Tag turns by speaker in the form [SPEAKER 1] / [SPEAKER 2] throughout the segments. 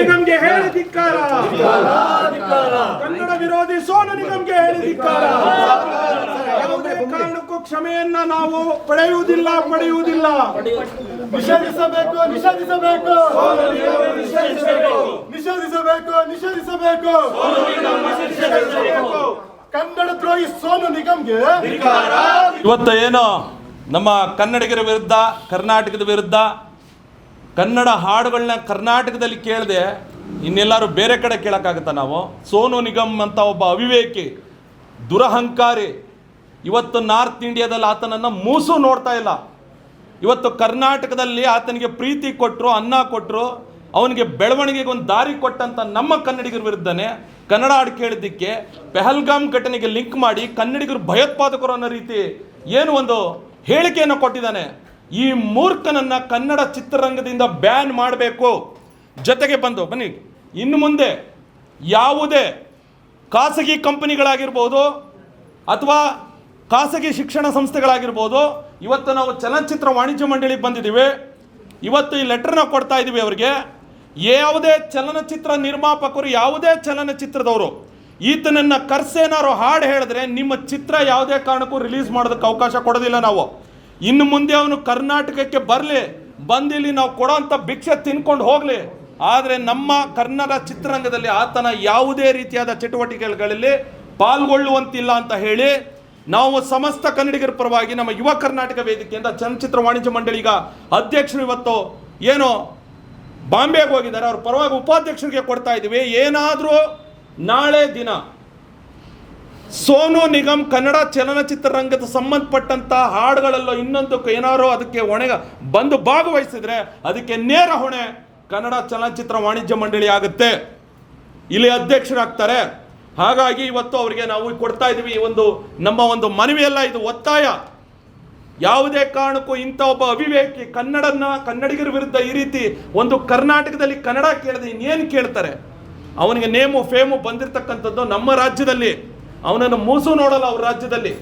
[SPEAKER 1] ನಿಗಮ್ಗೆ ಹೇಳಿ ಧಿಕ್ಕಾರ. ಕನ್ನಡ ವಿರೋಧಿ ಸೋನು ನಿಗಮ್ಗೆ ಹೇಳಿ ಧಿಕ್ಕಾರ. ಯಾವುದೇ ಕಾರಣಕ್ಕೂ ಕ್ಷಮೆಯನ್ನ ನಾವು ಪಡೆಯುವುದಿಲ್ಲ ಪಡೆಯುವುದಿಲ್ಲ.
[SPEAKER 2] ನಿಷೇಧಿಸಬೇಕು ನಿಷೇಧಿಸಬೇಕು. ನಿಷೇಧಿಸಬೇಕು. ನಿಷೇಧಿಸಬೇಕು ಕನ್ನಡ ದ್ರೋಹಿ ಸೋನು ನಿಗಮ್ಗೆ
[SPEAKER 3] ಇವತ್ತು ಏನು ನಮ್ಮ ಕನ್ನಡಿಗರ ವಿರುದ್ಧ ಕರ್ನಾಟಕದ ವಿರುದ್ಧ ಕನ್ನಡ ಹಾಡುಗಳನ್ನ ಕರ್ನಾಟಕದಲ್ಲಿ ಕೇಳದೆ ಇನ್ನೆಲ್ಲರೂ ಬೇರೆ ಕಡೆ ಕೇಳೋಕ್ಕಾಗುತ್ತಾ ನಾವು? ಸೋನು ನಿಗಮ್ ಅಂತ ಒಬ್ಬ ಅವಿವೇಕಿ, ದುರಹಂಕಾರಿ, ಇವತ್ತು ನಾರ್ತ್ ಇಂಡಿಯಾದಲ್ಲಿ ಆತನನ್ನು ಮೂಸು ನೋಡ್ತಾ ಇಲ್ಲ. ಇವತ್ತು ಕರ್ನಾಟಕದಲ್ಲಿ ಆತನಿಗೆ ಪ್ರೀತಿ ಕೊಟ್ಟರು ಅನ್ನ ಕೊಟ್ಟರು ಅವನಿಗೆ ಬೆಳವಣಿಗೆಗೆ ಒಂದು ದಾರಿ ಕೊಟ್ಟಂತ ನಮ್ಮ ಕನ್ನಡಿಗರ ವಿರುದ್ಧನೇ ಕನ್ನಡ ಹಾಡು ಕೇಳಿದ್ದಕ್ಕೆ ಪೆಹಲ್ಗಾಮ್ ಘಟನೆಗೆ ಲಿಂಕ್ ಮಾಡಿ ಕನ್ನಡಿಗರು ಭಯೋತ್ಪಾದಕರು ಅನ್ನೋ ರೀತಿ ಏನು ಒಂದು ಹೇಳಿಕೆಯನ್ನು ಕೊಟ್ಟಿದ್ದಾನೆ. ಈ ಮೂರ್ಖನನ್ನ ಕನ್ನಡ ಚಿತ್ರರಂಗದಿಂದ ಬ್ಯಾನ್ ಮಾಡಬೇಕು. ಜೊತೆಗೆ ಬಂದು, ಬನ್ನಿ, ಇನ್ನು ಮುಂದೆ ಯಾವುದೇ ಖಾಸಗಿ ಕಂಪನಿಗಳಾಗಿರ್ಬೋದು ಅಥವಾ ಖಾಸಗಿ ಶಿಕ್ಷಣ ಸಂಸ್ಥೆಗಳಾಗಿರ್ಬೋದು, ಇವತ್ತು ನಾವು ಚಲನಚಿತ್ರ ವಾಣಿಜ್ಯ ಮಂಡಳಿಗೆ ಬಂದಿದ್ದೀವಿ. ಇವತ್ತು ಈ ಲೆಟ್ರನ್ನ ಕೊಡ್ತಾ ಇದ್ದೀವಿ ಅವರಿಗೆ. ಯಾವುದೇ ಚಲನಚಿತ್ರ ನಿರ್ಮಾಪಕರು, ಯಾವುದೇ ಚಲನಚಿತ್ರದವರು, ಈತನನ್ನು ಕರ್ಸೇನಾರು ಹಾಡು ಹೇಳಿದ್ರೆ ನಿಮ್ಮ ಚಿತ್ರ ಯಾವುದೇ ಕಾರಣಕ್ಕೂ ರಿಲೀಸ್ ಮಾಡೋದಕ್ಕೆ ಅವಕಾಶ ಕೊಡೋದಿಲ್ಲ ನಾವು. ಇನ್ನು ಮುಂದೆ ಅವನು ಕರ್ನಾಟಕಕ್ಕೆ ಬರಲಿ, ಬಂದಿಲ್ಲಿ ನಾವು ಕೊಡೋಂಥ ಭಿಕ್ಷೆ ತಿನ್ಕೊಂಡು ಹೋಗಲಿ. ಆದರೆ ನಮ್ಮ ಕನ್ನಡ ಚಿತ್ರರಂಗದಲ್ಲಿ ಆತನ ಯಾವುದೇ ರೀತಿಯಾದ ಚಟುವಟಿಕೆಗಳಲ್ಲಿ ಪಾಲ್ಗೊಳ್ಳುವಂತಿಲ್ಲ ಅಂತ ಹೇಳಿ ನಾವು ಸಮಸ್ತ ಕನ್ನಡಿಗರ ಪರವಾಗಿ ನಮ್ಮ ಯುವ ಕರ್ನಾಟಕ ವೇದಿಕೆಯಿಂದ ಚಲನಚಿತ್ರ ವಾಣಿಜ್ಯ ಮಂಡಳಿಗ ಅಧ್ಯಕ್ಷರು ಇವತ್ತು ಏನು ಬಾಂಬೆಗೆ ಹೋಗಿದ್ದಾರೆ. ಅವ್ರ ಪರವಾಗಿ ಉಪಾಧ್ಯಕ್ಷರಿಗೆ ಕೊಡ್ತಾ ಇದ್ದೀವಿ. ಏನಾದರೂ ನಾಳೆ ದಿನ ಸೋನು ನಿಗಮ್ ಕನ್ನಡ ಚಲನಚಿತ್ರರಂಗದ ಸಂಬಂಧಪಟ್ಟಂತ ಹಾಡುಗಳಲ್ಲೋ ಇನ್ನೊಂದು ಏನಾರೋ ಅದಕ್ಕೆ ಹೊಣೆ ಬಂದು ಭಾಗವಹಿಸಿದ್ರೆ ಅದಕ್ಕೆ ನೇರ ಹೊಣೆ ಕನ್ನಡ ಚಲನಚಿತ್ರ ವಾಣಿಜ್ಯ ಮಂಡಳಿ ಆಗುತ್ತೆ. ಇಲ್ಲಿ ಅಧ್ಯಕ್ಷರಾಗ್ತಾರೆ. ಹಾಗಾಗಿ ಇವತ್ತು ಅವರಿಗೆ ನಾವು ಕೊಡ್ತಾ ಇದ್ದೀವಿ ಈ ಒಂದು ನಮ್ಮ ಒಂದು ಮನವಿಯಲ್ಲ ಇದು ಒತ್ತಾಯ. ಯಾವುದೇ ಕಾರಣಕ್ಕೂ ಇಂಥ ಒಬ್ಬ ಅವಿವೇಕಿ ಕನ್ನಡನ ಕನ್ನಡಿಗರ ವಿರುದ್ಧ ಈ ರೀತಿ ಒಂದು ಕರ್ನಾಟಕದಲ್ಲಿ ಕನ್ನಡ ಕೇಳದೆ ಇನ್ನೇನು ಕೇಳ್ತಾರೆ? ಅವನಿಗೆ ನೇಮು, ಫೇಮು ಬಂದಿರತಕ್ಕಂಥದ್ದು ನಮ್ಮ ರಾಜ್ಯದಲ್ಲಿ. ಅವನನ್ನು ಮೂಸು ನೋಡಲ್ಲ ಅವ್ರ ರಾಜ್ಯದಲ್ಲಿ.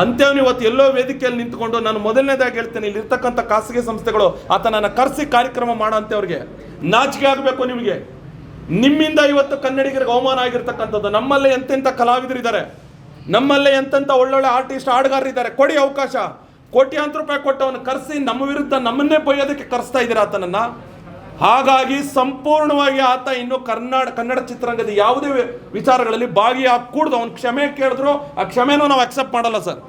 [SPEAKER 3] ಅವನು ಇವತ್ತು ಎಲ್ಲೋ ವೇದಿಕೆಯಲ್ಲಿ ನಿಂತ್ಕೊಂಡು ನಾನು ಮೊದಲನೇದಾಗಿ ಹೇಳ್ತೇನೆ ಇಲ್ಲಿರ್ತಕ್ಕಂಥ ಖಾಸಗಿ ಸಂಸ್ಥೆಗಳು, ಆತನನ್ನು ಕರೆಸಿ ಕಾರ್ಯಕ್ರಮ ಮಾಡೋ ಅವ್ರಿಗೆ. ನಾಚಿಕೆ ಆಗಬೇಕು ನಿಮಗೆ. ನಿಮ್ಮಿಂದ ಇವತ್ತು ಕನ್ನಡಿಗರಿಗೆ ಅವಮಾನ ಆಗಿರ್ತಕ್ಕಂಥದ್ದು. ನಮ್ಮಲ್ಲೇ ಎಂತೆಂಥ ಕಲಾವಿದರಿದ್ದಾರೆ ನಮ್ಮಲ್ಲೇ ಎಂತೆಂಥ ಒಳ್ಳೊಳ್ಳೆ ಆರ್ಟಿಸ್ಟ್ ಹಾಡುಗಾರರಿದ್ದಾರೆ ಕೊಡಿ ಅವಕಾಶ. ಕೋಟ್ಯಾಂತರ ರೂಪಾಯಿ ಕೊಟ್ಟವನು ಕರೆಸಿ ನಮ್ಮ ವಿರುದ್ಧ ನಮ್ಮನ್ನೇ ಬೈಯೋದಕ್ಕೆ ಕರೆಸ್ತಾ ಇದ್ದೀರಾ ಆತನನ್ನ? ಹಾಗಾಗಿ ಸಂಪೂರ್ಣವಾಗಿ ಆತ ಇನ್ನು ಕನ್ನಡ ಕನ್ನಡ ಚಿತ್ರರಂಗದ ಯಾವುದೇ ವಿಚಾರಗಳಲ್ಲಿ ಭಾಗಿಯಾಗಕೂಡ್ದು. ಅವ್ನು ಕ್ಷಮೆ ಕೇಳಿದ್ರು, ಆ ಕ್ಷಮೆನೂ ನಾವು ಅಕ್ಸೆಪ್ಟ್ ಮಾಡಲ್ಲ ಸರ್.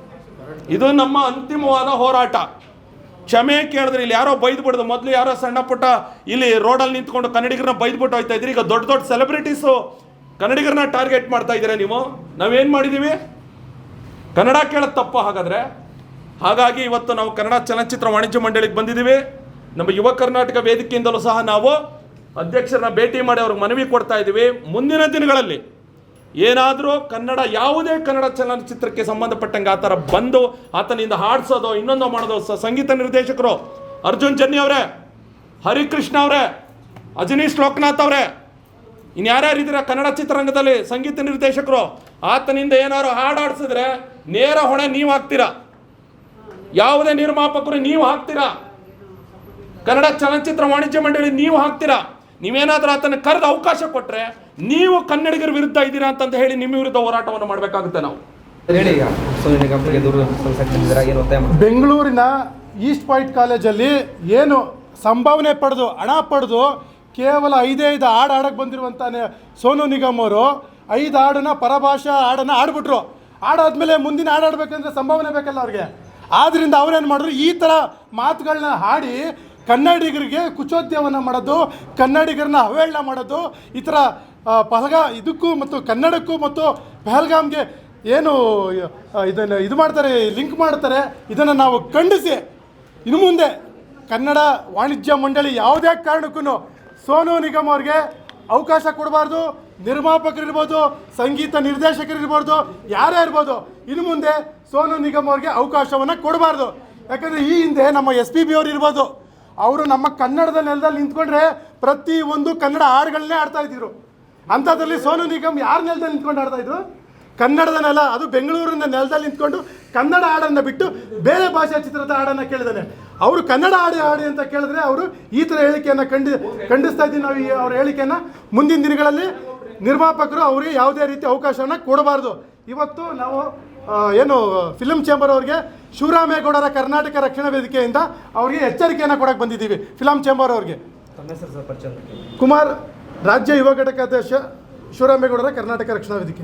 [SPEAKER 3] ಇದು ನಮ್ಮ ಅಂತಿಮವಾದ ಹೋರಾಟ. ಕ್ಷಮೆ ಕೇಳಿದ್ರೆ ಇಲ್ಲಿ ಯಾರೋ ಬೈದ್ಬಿಡ್ದು ಮೊದಲು ಯಾರೋ ಸಣ್ಣ ಪುಟ್ಟ ಇಲ್ಲಿ ರೋಡಲ್ಲಿ ನಿಂತ್ಕೊಂಡು ಕನ್ನಡಿಗರನ್ನ ಬೈದ್ಬಿಟ್ಟು ಹೋಯ್ತಾ ಇದ್ರಿ ಈಗ ದೊಡ್ಡ ದೊಡ್ಡ ಸೆಲೆಬ್ರಿಟೀಸು ಕನ್ನಡಿಗರನ್ನ ಟಾರ್ಗೆಟ್ ಮಾಡ್ತಾ ಇದ್ದೀರಾ ನೀವು? ನಾವೇನು ಮಾಡಿದ್ದೀವಿ ಕನ್ನಡ ಕೇಳೋದು ತಪ್ಪು ಹಾಗಾದ್ರೆ. ಹಾಗಾಗಿ ಇವತ್ತು ನಾವು ಕನ್ನಡ ಚಲನಚಿತ್ರ ವಾಣಿಜ್ಯ ಮಂಡಳಿಗೆ ಬಂದಿದ್ದೀವಿ ನಮ್ಮ ಯುವ ಕರ್ನಾಟಕ ವೇದಿಕೆಯಿಂದಲೂ ಸಹ ನಾವು ಅಧ್ಯಕ್ಷರನ್ನ ಭೇಟಿ ಮಾಡಿ ಅವ್ರಿಗೆ ಮನವಿ ಕೊಡ್ತಾ ಇದ್ದೀವಿ. ಮುಂದಿನ ದಿನಗಳಲ್ಲಿ ಏನಾದರೂ ಕನ್ನಡ, ಯಾವುದೇ ಕನ್ನಡ ಚಲನಚಿತ್ರಕ್ಕೆ ಸಂಬಂಧಪಟ್ಟಂಗೆ ಆ ಥರ ಬಂದು ಆತನಿಂದ ಹಾಡಿಸೋದು, ಇನ್ನೊಂದು ಮಾಡೋದು ಸಂಗೀತ ನಿರ್ದೇಶಕರು ಅರ್ಜುನ್ ಜನ್ನಿ ಅವರೇ, ಹರಿಕೃಷ್ಣ ಅವರೇ, ಅಜನೀಶ್ ಲೋಕನಾಥ್ ಅವರೇ ಇನ್ನು ಯಾರ್ಯಾರು ಇದ್ದೀರಾ ಕನ್ನಡ ಚಿತ್ರರಂಗದಲ್ಲಿ ಸಂಗೀತ ನಿರ್ದೇಶಕರು, ಆತನಿಂದ ಏನಾದ್ರು ಹಾಡಾಡ್ಸಿದ್ರೆ ನೇರ ಹೊಣೆ ನೀವು ಹಾಕ್ತೀರಾ? ಯಾವುದೇ ನಿರ್ಮಾಪಕರು ನೀವು ಹಾಕ್ತೀರಾ? ಕನ್ನಡ ಚಲನಚಿತ್ರ ವಾಣಿಜ್ಯ ಮಂಡಳಿ ನೀವು ಹಾಕ್ತೀರಾ? ನೀವೇನಾದರೂ ಆತನ ಕರೆದ ಅವಕಾಶ ಕೊಟ್ಟರೆ ನೀವು ಕನ್ನಡಿಗರ ವಿರುದ್ಧ ಇದ್ದೀರಾ ಅಂತಂತ ಹೇಳಿ ನಿಮ್ಮ ವಿರುದ್ಧ ಹೋರಾಟವನ್ನು ಮಾಡಬೇಕಾಗುತ್ತೆ ನಾವು.
[SPEAKER 2] ಬೆಂಗಳೂರಿನ ಈಸ್ಟ್ ಪಾಯಿಂಟ್ ಕಾಲೇಜಲ್ಲಿ ಏನು ಸಂಭಾವನೆ ಪಡೆದು ಹಣ ಪಡೆದು ಕೇವಲ ಐದೇ ಐದು ಹಾಡು ಹಾಡಕ್ಕೆ ಬಂದಿರುವಂಥ ಸೋನು ನಿಗಮ್ ಅವರು. ಐದು ಹಾಡನ್ನ ಪರಭಾಷಾ ಹಾಡನ್ನು ಆಡ್ಬಿಟ್ರು ಹಾಡಾದ್ಮೇಲೆ ಮುಂದಿನ ಹಾಡು ಆಡ್ಬೇಕಂದ್ರೆ ಸಂಭಾವನೆ ಬೇಕಲ್ಲ ಅವ್ರಿಗೆ. ಆದ್ದರಿಂದ ಅವ್ರೇನು ಮಾಡಿದ್ರು? ಈ ಥರ ಮಾತುಗಳನ್ನ ಹಾಡಿ ಕನ್ನಡಿಗರಿಗೆ ಕುಚೋದ್ಯವನ್ನು ಮಾಡೋದು, ಕನ್ನಡಿಗರನ್ನ ಅವೇಳನ ಮಾಡೋದು, ಈ ಥರ ಪಹಲ್ಗಾ ಇದಕ್ಕೂ ಮತ್ತು ಕನ್ನಡಕ್ಕೂ ಮತ್ತು ಪಹಲ್ಗಾಮ್ಗೆ ಏನು ಇದನ್ನು ಇದು ಮಾಡ್ತಾರೆ, ಲಿಂಕ್ ಮಾಡ್ತಾರೆ, ಇದನ್ನು ನಾವು ಖಂಡಿಸಿ. ಇನ್ನು ಮುಂದೆ ಕನ್ನಡ ವಾಣಿಜ್ಯ ಮಂಡಳಿ ಯಾವುದೇ ಕಾರಣಕ್ಕೂ ಸೋನು ನಿಗಮ್ ಅವ್ರಿಗೆ ಅವಕಾಶ ಕೊಡಬಾರ್ದು, ನಿರ್ಮಾಪಕರಿರ್ಬೋದು, ಸಂಗೀತ ನಿರ್ದೇಶಕರಿರ್ಬೋದು, ಯಾರೇ ಇರ್ಬೋದು, ಇನ್ನು ಮುಂದೆ ಸೋನು ನಿಗಮ್ ಅವ್ರಿಗೆ ಅವಕಾಶವನ್ನು ಕೊಡಬಾರ್ದು. ಯಾಕಂದರೆ ಈ ಹಿಂದೆ ನಮ್ಮ ಎಸ್ ಪಿ ಬಿ ಅವ್ರು ಇರ್ಬೋದು. ಅವರು ನಮ್ಮ ಕನ್ನಡದ ನೆಲದಲ್ಲಿ ನಿಂತ್ಕೊಂಡ್ರೆ ಪ್ರತಿ ಒಂದು ಕನ್ನಡ ಹಾಡುಗಳನ್ನೇ ಆಡ್ತಾ ಇದ್ದಿದ್ರು. ಅಂಥದ್ರಲ್ಲಿ ಸೋನು ನಿಗಮ್ ಯಾರ ನೆಲದಲ್ಲಿ ನಿಂತ್ಕೊಂಡು ಆಡ್ತಾ ಇದ್ರು? ಕನ್ನಡದ ನೆಲ, ಅದು ಬೆಂಗಳೂರಿನ ನೆಲದಲ್ಲಿ ನಿಂತ್ಕೊಂಡು ಕನ್ನಡ ಹಾಡನ್ನು ಬಿಟ್ಟು ಬೇರೆ ಭಾಷಾ ಚಿತ್ರದ ಹಾಡನ್ನು ಕೇಳಿದಾನೆ. ಅವರು ಕನ್ನಡ ಹಾಡಿ ಹಾಡಿ ಅಂತ ಕೇಳಿದ್ರೆ ಅವರು ಈ ಥರ ಹೇಳಿಕೆಯನ್ನು ಖಂಡಿ, ಖಂಡಿಸ್ತಾ ಇದ್ದೀವಿ ನಾವು ಈ ಅವ್ರ ಹೇಳಿಕೆಯನ್ನು. ಮುಂದಿನ ದಿನಗಳಲ್ಲಿ ನಿರ್ಮಾಪಕರು ಅವರಿಗೆ ಯಾವುದೇ ರೀತಿ ಅವಕಾಶವನ್ನು ಕೊಡಬಾರ್ದು. ಇವತ್ತು ನಾವು ಏನು ಫಿಲಂ ಚೇಂಬರ್ ಅವರಿಗೆ ಶಿವರಾಮೇಗೌಡರ ಕರ್ನಾಟಕ ರಕ್ಷಣಾ ವೇದಿಕೆಯಿಂದ ಅವರಿಗೆ ಎಚ್ಚರಿಕೆಯನ್ನು ಕೊಡಕ್ಕೆ ಬಂದಿದ್ದೀವಿ. ಫಿಲಂ ಚೇಂಬರ್ ಅವ್ರಿಗೆ. ಕುಮಾರ್ ರಾಜ್ಯ ಯುವ ಘಟಕಾಧ್ಯಕ್ಷ ಶಿವರಾಮೇಗೌಡರ ಕರ್ನಾಟಕ ರಕ್ಷಣಾ ವೇದಿಕೆ.